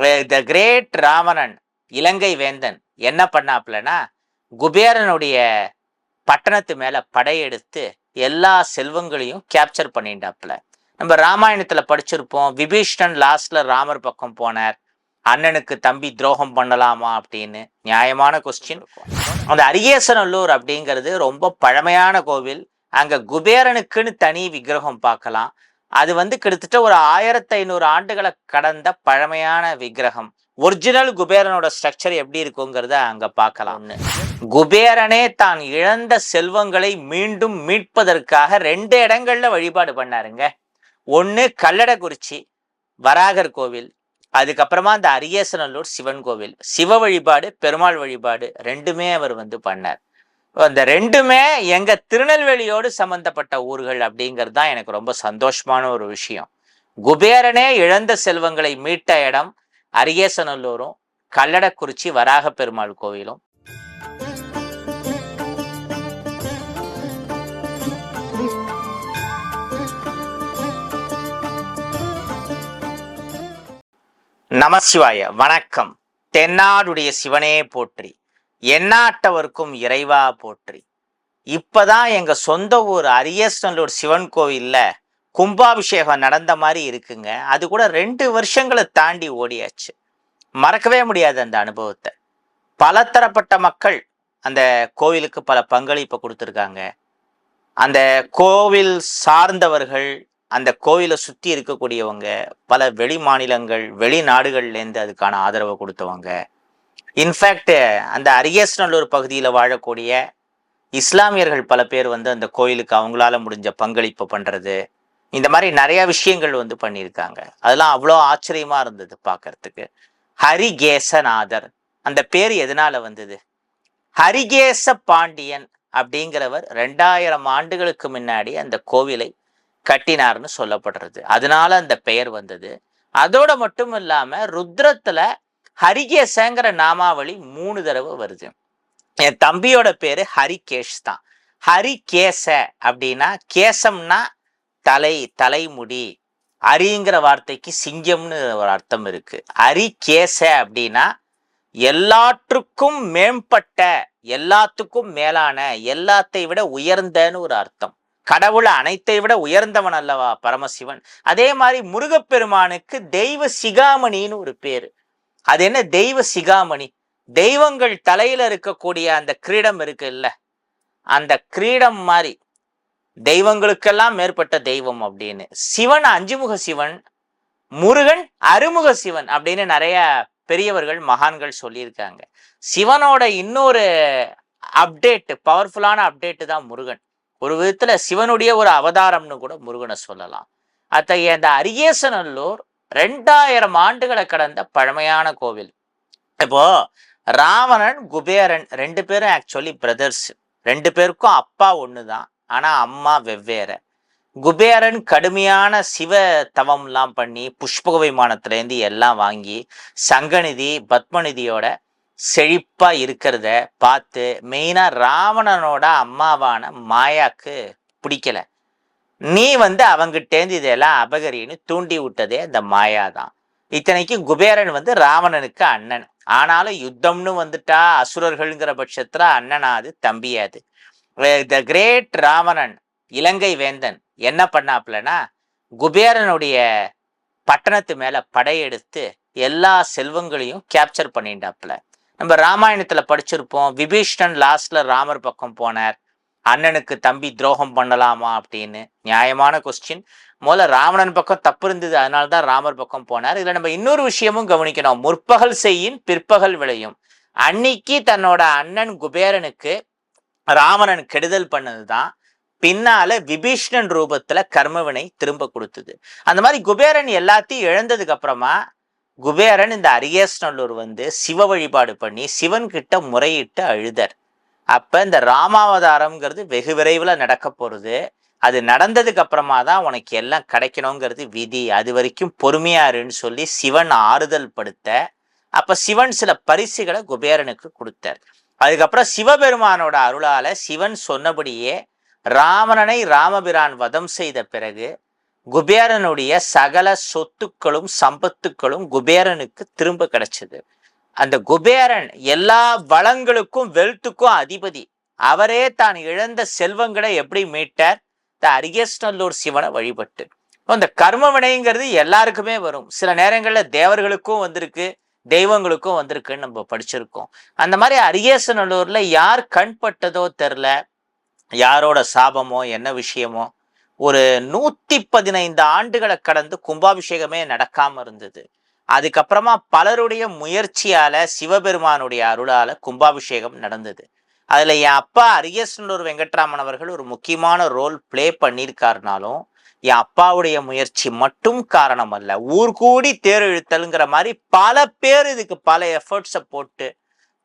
The great Ravanan இலங்கை வேந்தன் என்ன பண்ணாப்லனா குபேரனுடைய பட்டணத்து மேல படையெடுத்து எல்லா செல்வங்களையும் கேப்சர் பண்ணிட்டாப்ல. நம்ம ராமாயணத்துல படிச்சிருப்போம் விபீஷ்ணன் லாஸ்ட்ல ராமர் பக்கம் போனார். அண்ணனுக்கு தம்பி துரோகம் பண்ணலாமா அப்படின்னு நியாயமான கொஸ்டின் அந்த அரியேசநல்லூர் அப்படிங்கிறது ரொம்ப பழமையான கோவில். அங்க குபேரனுக்குன்னு தனி விக்கிரகம் பார்க்கலாம். அது வந்து கிட்டத்தட்ட ஒரு ஆயிரத்தி ஐநூறு ஆண்டுகளை கடந்த பழமையான விக்கிரகம். ஒரிஜினல் குபேரனோட ஸ்ட்ரக்சர் எப்படி இருக்குங்கிறத அங்க பார்க்கலாம்னு குபேரனே தான் இழந்த செல்வங்களை மீண்டும் மீட்பதற்காக ரெண்டு இடங்கள்ல வழிபாடு பண்ணாருங்க. ஒண்ணு கல்லடக்குறிச்சி வராகர் கோவில் அதுக்கப்புறமா அந்த அரியேசநல்லூர் சிவன் கோவில். சிவ வழிபாடு பெருமாள் வழிபாடு ரெண்டுமே அவர் வந்து பண்ணார். அந்த ரெண்டுமே எங்க திருநெல்வேலியோடு சம்பந்தப்பட்ட ஊர்கள் அப்படிங்கிறது தான் எனக்கு ரொம்ப சந்தோஷமான ஒரு விஷயம். குபேரனே இழந்த செல்வங்களை மீட்ட இடம் அரியேசநல்லூரும் கல்லடக்குறிச்சி வராக பெருமாள் கோவிலும் நமசிவாய வணக்கம். தென்னாடுடைய சிவனே போற்றி. எண்ணாட்டவர்க்கும் இறைவா போற்றி. இப்பதான் எங்க சொந்த ஊர் அரியஸ்டனூர் சிவன் கோவில்ல கும்பாபிஷேகம் நடந்த மாதிரி இருக்குங்க. அது கூட ரெண்டு வருஷங்களை தாண்டி ஓடியாச்சு. மறக்கவே முடியாது அந்த அனுபவத்தை. பலதரப்பட்ட மக்கள் அந்த கோவிலுக்கு பல பங்களிப்பை கொடுத்துருக்காங்க. அந்த கோவில் சார்ந்தவர்கள் அந்த கோவிலை சுற்றி இருக்கக்கூடியவங்க பல வெளி மாநிலங்கள் வெளிநாடுகள்லேருந்து அதுக்கான ஆதரவை கொடுத்தவங்க. இன்ஃபேக்ட் அந்த அரியஸ்நல்லூர் பகுதியில் வாழக்கூடிய இஸ்லாமியர்கள் பல பேர் வந்து அந்த கோயிலுக்கு அவங்களால முடிஞ்ச பங்களிப்பு பண்ணுறது இந்த மாதிரி நிறையா விஷயங்கள் வந்து பண்ணியிருக்காங்க. அதெல்லாம் அவ்வளோ ஆச்சரியமாக இருந்தது பார்க்கறதுக்கு. ஹரிகேசநாதர். அந்த பேர் எதனால வந்தது? ஹரிகேச பாண்டியன் அப்படிங்கிறவர் ரெண்டாயிரம் ஆண்டுகளுக்கு முன்னாடி அந்த கோவிலை கட்டினார்னு சொல்லப்படுறது. அதனால அந்த பெயர் வந்தது. அதோட மட்டும் இல்லாமல் ருத்ரத்தில் ஹரிகேசங்கிற நாமாவளி மூணு தடவை வருது. என் தம்பியோட பேரு ஹரிகேஷ் தான். ஹரிகேச அப்படின்னா கேசம்னா தலை தலைமுடி. அரிங்கிற வார்த்தைக்கு சிங்கம்னு ஒரு அர்த்தம் இருக்கு. அரிகேச அப்படின்னா எல்லாற்றுக்கும் மேம்பட்ட எல்லாத்துக்கும் மேலான எல்லாத்தை விட உயர்ந்தன்னு ஒரு அர்த்தம். கடவுள் அனைத்தை விட உயர்ந்தவன் அல்லவா பரமசிவன்? அதே மாதிரி முருகப்பெருமானுக்கு தெய்வ சிகாமணின்னு ஒரு பேரு. அது என்ன? தெய்வ சிகாமணி. தெய்வங்கள் தலையில இருக்கக்கூடிய அந்த கிரீடம் இருக்கு இல்ல அந்த கிரீடம் மாதிரி தெய்வங்களுக்கெல்லாம் மேற்பட்ட தெய்வம் அப்படின்னு. சிவன் அஞ்சுமுக சிவன் முருகன் அருமுக சிவன் அப்படின்னு நிறைய பெரியவர்கள் மகான்கள் சொல்லியிருக்காங்க. சிவனோட இன்னொரு அப்டேட் பவர்ஃபுல்லான அப்டேட்டு தான் முருகன். ஒரு விதத்துல சிவனுடைய ஒரு அவதாரம்னு கூட முருகனை சொல்லலாம். அத்தகைய அந்த அரியேசநல்லூர் ரெண்டாயிரம் ஆண்டுகளை கடந்த பழமையான கோவில். இப்போ ராவணன் குபேரன் ரெண்டு பேரும் ஆக்சுவலி பிரதர்ஸ் ரெண்டு பேருக்கும் அப்பா ஒன்று தான் ஆனால் அம்மா வெவ்வேறு. குபேரன் கடுமையான சிவ தவம்லாம் பண்ணி புஷ்பக விமானத்துலேருந்து எல்லாம் வாங்கி சங்கநிதி பத்மநிதியோட செழிப்பாக இருக்கிறத பார்த்து மெயினாக ராவணனோட அம்மாவான மாயாக்கு பிடிக்கல. நீ வந்து அவங்கிட்டேந்து இதெல்லாம் அபகரின்னு தூண்டி விட்டதே அந்த மாயா தான் இத்தனைக்கு குபேரன் வந்து ராவணனுக்கு அண்ணன். ஆனாலும் யுத்தம்னு வந்துட்டா அசுரர்கள்ங்கிற பட்சத்துல அண்ணனாது தம்பியாது. த கிரேட் ராவணன் இலங்கை வேந்தன் என்ன பண்ணாப்லனா குபேரனுடைய பட்டணத்து மேல படையெடுத்து எல்லா செல்வங்களையும் கேப்சர் பண்ணிட்டாப்ல. நம்ம ராமாயணத்துல படிச்சிருப்போம் விபீஷ்ணன் லாஸ்ட்ல ராமர் பக்கம் போனார். அண்ணனுக்கு தம்பி துரோகம் பண்ணலாமா அப்படின்னு நியாயமான கொஸ்டின் முதல்ல ராவணன் பக்கம் தப்பு இருந்தது அதனால தான் ராமர் பக்கம் போனார். இதில் நம்ம இன்னொரு விஷயமும் கவனிக்கணும். முற்பகல் செய்யின் பிற்பகல் விளையும். அன்னைக்கு தன்னோட அண்ணன் குபேரனுக்கு ராவணன் கெடுதல் பண்ணதுதான் பின்னால விபீஷ்ணன் ரூபத்துல கர்மவினை திரும்ப கொடுத்தது. அந்த மாதிரி குபேரன் எல்லாத்தையும் இழந்ததுக்கு அப்புறமா குபேரன் இந்த அரியஸ்நல்லூர் வந்து சிவ வழிபாடு பண்ணி சிவன் கிட்ட முறையிட்டு அழுதர். அப்போ இந்த ராமாவதாரம்ங்கிறது வெகு விரைவில் நடக்க போகிறது அது நடந்ததுக்கு அப்புறமா தான் உனக்கு எல்லாம் கிடைக்கணுங்கிறது விதி. அது வரைக்கும் பொறுமையாருன்னு சொல்லி சிவன் ஆறுதல் படுத்த அப்போ சிவன் சில பரிசுகளை குபேரனுக்கு கொடுத்தார். அதுக்கப்புறம் சிவபெருமானோட அருளால சிவன் சொன்னபடியே ராவணனை ராமபிரான் வதம் செய்த பிறகு குபேரனுடைய சகல சொத்துக்களும் சம்பத்துக்களும் குபேரனுக்கு திரும்ப கிடைச்சது. அந்த குபேரன் எல்லா வளங்களுக்கும் வெல்த்துக்கும் அதிபதி. அவரே தான் இழந்த செல்வங்களை எப்படி மீட்டார்? த அரிகேஸ்நல்லூர் சிவனை வழிபட்டு. இந்த கர்ம வினைங்கிறது எல்லாருக்குமே வரும். சில நேரங்களில் தேவர்களுக்கும் வந்திருக்கு தெய்வங்களுக்கும் வந்திருக்குன்னு நம்ம படிச்சிருக்கோம். அந்த மாதிரி அரிகேசநல்லூர்ல யார் கண்பட்டதோ தெரில. யாரோட சாபமோ என்ன விஷயமோ. ஒரு நூத்தி பதினைந்து ஆண்டுகளை கடந்து கும்பாபிஷேகமே நடக்காம இருந்தது. அதுக்கப்புறமா பலருடைய முயற்சியால சிவபெருமானுடைய அருளால கும்பாபிஷேகம் நடந்தது. அதுல என் அப்பா அரியஸ்னூர் வெங்கட்ராமன் அவர்கள் ஒரு முக்கியமான ரோல் ப்ளே பண்ணியிருக்காருனாலும் என் அப்பாவுடைய முயற்சி மட்டும் காரணம் அல்ல. ஊர் கூடி தேர் இழுத்தலுங்கிற மாதிரி பல பேர் இதுக்கு பல எஃபர்ட்ஸை போட்டு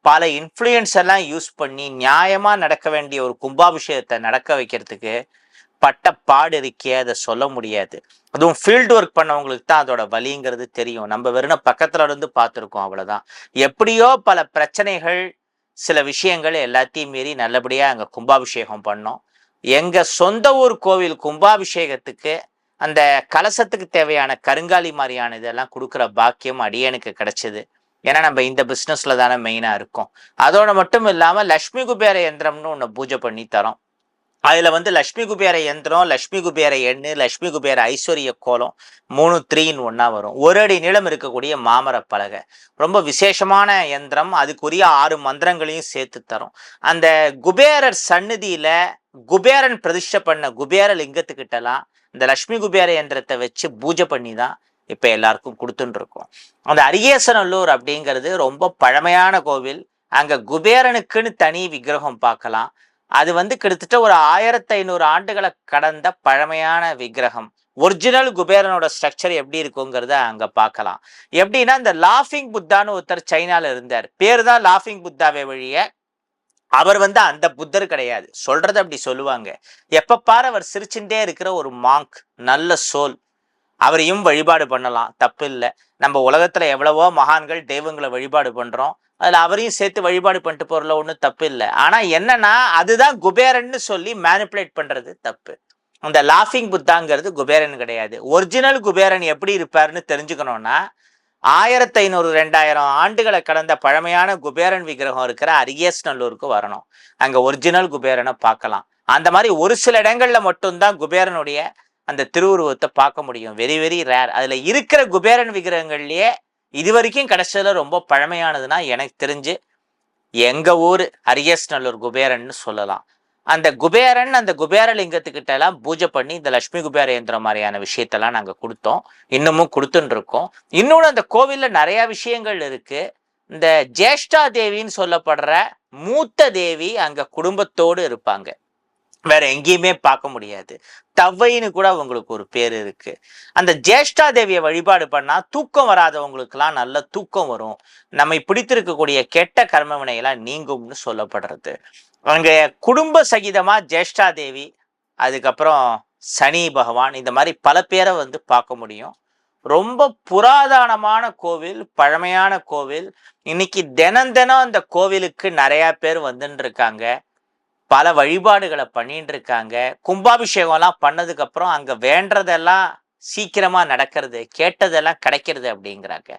பல இன்ஃப்ளூயன்ஸ் எல்லாம் யூஸ் பண்ணி நியாயமா நடக்க வேண்டிய ஒரு கும்பாபிஷேகத்தை நடக்க வைக்கிறதுக்கு பட்ட பாடு இருக்கே அதை சொல்ல முடியாது. அதுவும் ஃபீல்டு ஒர்க் பண்ணவங்களுக்கு தான் அதோட வலிங்கிறது தெரியும். நம்ம வெறும் பக்கத்துல இருந்து பார்த்துருக்கோம் அவ்வளவுதான். எப்படியோ பல பிரச்சனைகள் சில விஷயங்கள் எல்லாத்தையும் மீறி நல்லபடியாக அங்கே கும்பாபிஷேகம் பண்ணோம். எங்கள் சொந்த ஊர் கோவில் கும்பாபிஷேகத்துக்கு அந்த கலசத்துக்கு தேவையான கருங்காலி மாதிரியான இதெல்லாம் கொடுக்குற பாக்கியம் அடியனுக்கு கிடச்சிது. ஏன்னா நம்ம இந்த பிஸ்னஸில் தானே மெயினாக இருக்கோம். அதோட மட்டும் இல்லாமல் லக்ஷ்மி குபேர யந்திரம்னு ஒன்று பூஜை பண்ணி தரோம். அதில் வந்து லக்ஷ்மி குபேர யந்திரம் லக்ஷ்மி குபேர எண்ணு லக்ஷ்மி குபேர ஐஸ்வர்ய கோலம் மூணு த்ரீன்னு ஒன்றா வரும். ஒரு அடி நீளம் இருக்கக்கூடிய மாமர பலகை. ரொம்ப விசேஷமான யந்திரம் அதுக்குரிய ஆறு மந்திரங்களையும் சேர்த்து தரும். அந்த குபேரர் சந்நிதியில் குபேரன் பிரதிஷ்டை பண்ண குபேர லிங்கத்துக்கிட்டலாம். இந்த லக்ஷ்மி குபேர யந்திரத்தை வச்சு பூஜை பண்ணி தான் இப்போ எல்லாருக்கும் கொடுத்துட்டு இருக்கோம். அந்த அரியேசநல்லூர் அப்படிங்கிறது ரொம்ப பழமையான கோவில். அங்கே குபேரனுக்குன்னு தனி விக்கிரகம் பார்க்கலாம். அது வந்து கிட்டத்தட்ட ஒரு ஆயிரத்தி ஐநூறு ஆண்டுகளை கடந்த பழமையான விக்கிரகம். ஒரிஜினல் குபேரனோட ஸ்ட்ரக்சர் எப்படி இருக்குங்கிறத அங்க பார்க்கலாம். எப்படின்னா இந்த லாஃபிங் புத்தான்னு ஒருத்தர் சைனால இருந்தார். பேர் தான் லாஃபிங் புத்தாவே வழிய அவர் வந்து அந்த புத்தர் கிடையாது. சொல்றது அப்படி சொல்லுவாங்க. எப்ப பாரு அவர் சிரிச்சுட்டே இருக்கிற ஒரு மாங்க் நல்ல சோல். அவரையும் வழிபாடு பண்ணலாம். தப்பு இல்லை நம்ம உலகத்துல எவ்வளவோ மகான்கள் தெய்வங்களை வழிபாடு பண்றோம். அதில் அவரையும் சேர்த்து வழிபாடு பண்ணிட்டு போறதுல ஒன்றும் தப்பு இல்லை. ஆனால் என்னன்னா அதுதான் குபேரன்னு சொல்லி மேனிப்புலேட் பண்ணுறது தப்பு. அந்த லாஃபிங் புத்தாங்கிறது குபேரன் கிடையாது. ஒரிஜினல் குபேரன் எப்படி இருப்பாருன்னு தெரிஞ்சுக்கணும்னா ஆயிரத்தி ஐநூறு ரெண்டாயிரம் ஆண்டுகளை கடந்த பழமையான குபேரன் விக்கிரகம் இருக்கிற அரியஸ்நல்லூருக்கு வரணும். அங்கே ஒரிஜினல் குபேரனை பார்க்கலாம். அந்த மாதிரி ஒரு சில இடங்களில் மட்டும்தான் குபேரனுடைய அந்த திருவுருவத்தை பார்க்க முடியும். வெரி வெரி ரேர் அதில் இருக்கிற குபேரன் விக்கிரகங்கள்லேயே இது வரைக்கும் கிடைச்சதுல ரொம்ப பழமையானதுன்னா எனக்கு தெரிஞ்சு எங்க ஊர் அரியஸ்நல்லூர் குபேரன்னு சொல்லலாம். அந்த குபேரன் அந்த குபேரலிங்கத்துக்கிட்ட எல்லாம் பூஜை பண்ணி இந்த லட்சுமி குபேர இயந்திரம் மாதிரியான விஷயத்தெல்லாம் நாங்க கொடுத்தோம். இன்னமும் கொடுத்துட்டு இருக்கோம் இன்னொன்று அந்த கோவில்ல நிறைய விஷயங்கள் இருக்கு. இந்த ஜேஷ்டா தேவின்னு சொல்லப்படுற மூத்த தேவி அங்க குடும்பத்தோடு இருப்பாங்க. வேற எங்கேயுமே பார்க்க முடியாது. தவ்வைன்னு கூட அவங்களுக்கு ஒரு பேர் இருக்கு. அந்த ஜேஷ்டா தேவியை வழிபாடு பண்ணா தூக்கம் வராதவங்களுக்கெல்லாம் நல்ல தூக்கம் வரும். நம்மை பிடித்திருக்கக்கூடிய கெட்ட கர்மவினையெல்லாம் நீங்கும்னு சொல்லப்படுறது. அங்க குடும்ப சகிதமா ஜேஷ்டா தேவி அதுக்கப்புறம் சனி பகவான் இந்த மாதிரி பல பேரை வந்து பார்க்க முடியும். ரொம்ப புராதனமான கோவில் பழமையான கோவில். இன்னைக்கு தினம் தினம் அந்த கோவிலுக்கு நிறைய பேர் வந்துட்டு இருக்காங்க பல வழிபாடுகளை பண்ணிட்டு இருக்காங்க கும்பாபிஷேகம்லாம் பண்ணதுக்கு அப்புறம் அங்க வேண்டதெல்லாம் சீக்கிரமா நடக்கிறது கேட்டதெல்லாம் கிடைக்கிறது அப்படிங்கிறாங்க.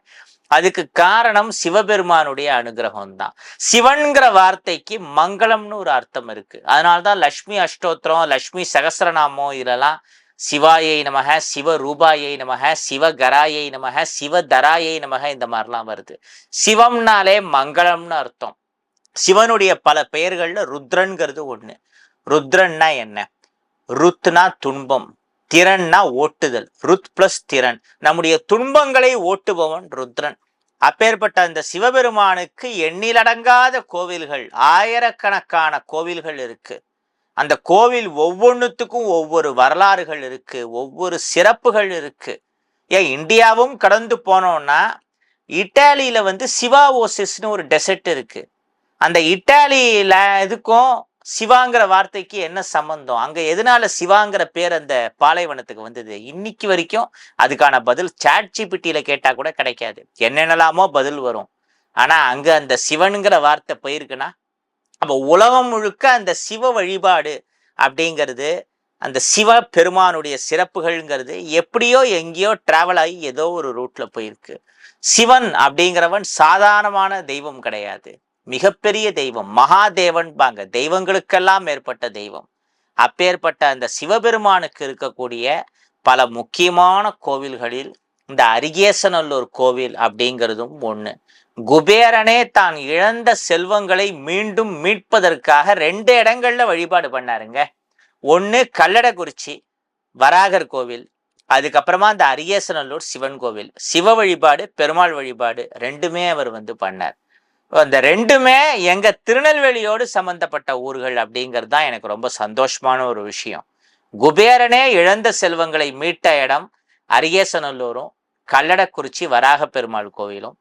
அதுக்கு காரணம் சிவபெருமானுடைய அனுகிரகம் தான் சிவன்கிற வார்த்தைக்கு மங்களம்னு ஒரு அர்த்தம் இருக்கு. அதனால்தான் லக்ஷ்மி அஷ்டோத்திரம் லக்ஷ்மி சகசிரநாமம் இதெல்லாம் சிவாயை நமக சிவ ரூபாயை நமக சிவகராயை நமக சிவதராயை நமக இந்த மாதிரிலாம் வருது. சிவம்னாலே மங்களம்னு அர்த்தம். சிவனுடைய பல பெயர்கள்ல ருத்ரன்கிறது ஒண்ணு. ருத்ரன்னா என்ன? ருத்னா துன்பம் திறன்னா ஓட்டுதல். ருத் பிளஸ் திறன். நம்முடைய துன்பங்களை ஓட்டுபவன் ருத்ரன். அப்பேற்பட்ட அந்த சிவபெருமானுக்கு எண்ணிலடங்காத கோவில்கள் ஆயிரக்கணக்கான கோவில்கள் இருக்கு. அந்த கோவில் ஒவ்வொன்றுத்துக்கும் ஒவ்வொரு வரலாறுகள் இருக்கு ஒவ்வொரு சிறப்புகள் இருக்கு. ஏன் இந்தியாவும் கடந்து போனோம்னா இட்டாலியில வந்து சிவா ஓசிஸ்னு ஒரு டெசர்ட் இருக்கு. அந்த இட்டாலியில இதுக்கும் சிவாங்கிற வார்த்தைக்கு என்ன சம்பந்தம்? அங்க எதனால சிவாங்கிற பேர் அந்த பாலைவனத்துக்கு வந்தது? இன்னைக்கு வரைக்கும் அதுக்கான பதில் சாட் ஜிபிட்டியில கேட்டா கூட கிடைக்காது. என்னென்னலாமோ பதில் வரும். ஆனா அங்க அந்த சிவனுங்கிற வார்த்தை போயிருக்குன்னா அப்ப உலகம் முழுக்க அந்த சிவ வழிபாடு அப்படிங்கிறது அந்த சிவ பெருமானுடைய சிறப்புகள்ங்கிறது எப்படியோ எங்கேயோ டிராவல் ஆகி ஏதோ ஒரு ரூட்ல போயிருக்கு. சிவன் அப்படிங்கிறவன் சாதாரணமான தெய்வம் கிடையாது. மிகப்பெரிய தெய்வம் மகாதேவன் பாங்க தெய்வங்களுக்கெல்லாம் மேற்பட்ட தெய்வம். அப்பேற்பட்ட அந்த சிவபெருமானுக்கு இருக்கக்கூடிய பல முக்கியமான கோவில்களில் இந்த அரிகேசநல்லூர் கோவில் அப்படிங்கிறதும் ஒண்ணு. குபேரனே தான் இழந்த செல்வங்களை மீண்டும் மீட்பதற்காக ரெண்டு இடங்கள்ல வழிபாடு பண்ணாருங்க. ஒன்று கல்லடக்குறிச்சி வராகர் கோவில் அதுக்கப்புறமா அந்த அரியேசநல்லூர் சிவன் கோவில். சிவ வழிபாடு பெருமாள் வழிபாடு ரெண்டுமே அவர் வந்து பண்ணார். அந்த ரெண்டுமே எங்க திருநெல்வேலியோடு சம்பந்தப்பட்ட ஊர்கள் அப்படிங்கிறது தான் எனக்கு ரொம்ப சந்தோஷமான ஒரு விஷயம். குபேரனே இழந்த செல்வங்களை மீட்ட இடம் அரியசநல்லூரும் கல்லடக்குறிச்சி வராக பெருமாள் கோவிலும்.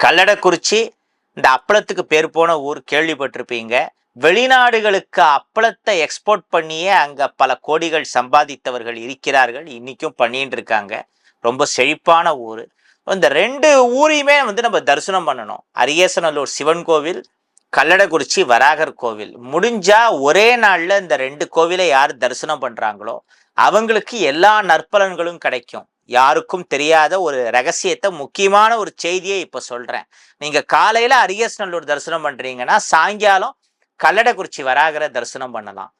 கல்லடக்குறிச்சி இந்த அப்பளத்துக்கு பேர் போன ஊர் கேள்விப்பட்டிருப்பீங்க. வெளிநாடுகளுக்கு அப்பளத்தை எக்ஸ்போர்ட் பண்ணியே அங்க பல கோடிகள் சம்பாதித்தவர்கள் இருக்கிறார்கள். இன்னைக்கும் பண்ணிட்டு இருக்காங்க. ரொம்ப செழிப்பான ஊர். இந்த ரெண்டு ஊரையுமே வந்து நம்ம தரிசனம் பண்ணணும். அரியசநல்லூர் சிவன் கோவில் கல்லடக்குறிச்சி வராகர் கோவில். முடிஞ்சா ஒரே நாளில் இந்த ரெண்டு கோவிலை யார் தரிசனம் பண்ணுறாங்களோ அவங்களுக்கு எல்லா நற்பலன்களும் கிடைக்கும். யாருக்கும் தெரியாத ஒரு ரகசியத்தை முக்கியமான ஒரு செய்தியை இப்போ சொல்கிறேன் நீங்கள் காலையில் அரியஸ்நல்லூர் தரிசனம் பண்ணுறீங்கன்னா சாயங்காலம் கல்லடக்குறிச்சி வராகர தரிசனம் பண்ணலாம்.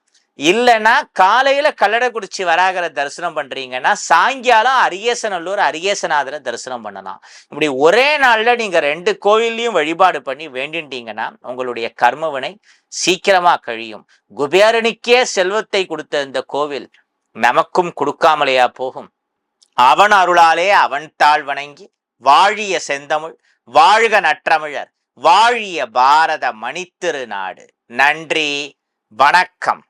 இல்லைன்னா காலையில கல்லடக்குறிச்சி வராகர தரிசனம் பண்றீங்கன்னா சாயங்காலம் அரியசநல்லூர் அரியசநாதரை தரிசனம் பண்ணலாம். இப்படி ஒரே நாள்ல நீங்க ரெண்டு கோவில்லையும் வழிபாடு பண்ணி வேண்டிட்டீங்கன்னா உங்களுடைய கர்மவினை சீக்கிரமா கழியும். குபேரனுக்கே செல்வத்தை கொடுத்த இந்த கோவில் நமக்கும் கொடுக்காமலையா போகும்? அவன் அருளாலே அவன் தாழ் வணங்கி வாழிய செந்தமிழ் வாழ்க நற்றமிழர் வாழிய பாரத மணித்திரு நாடு நன்றி வணக்கம்.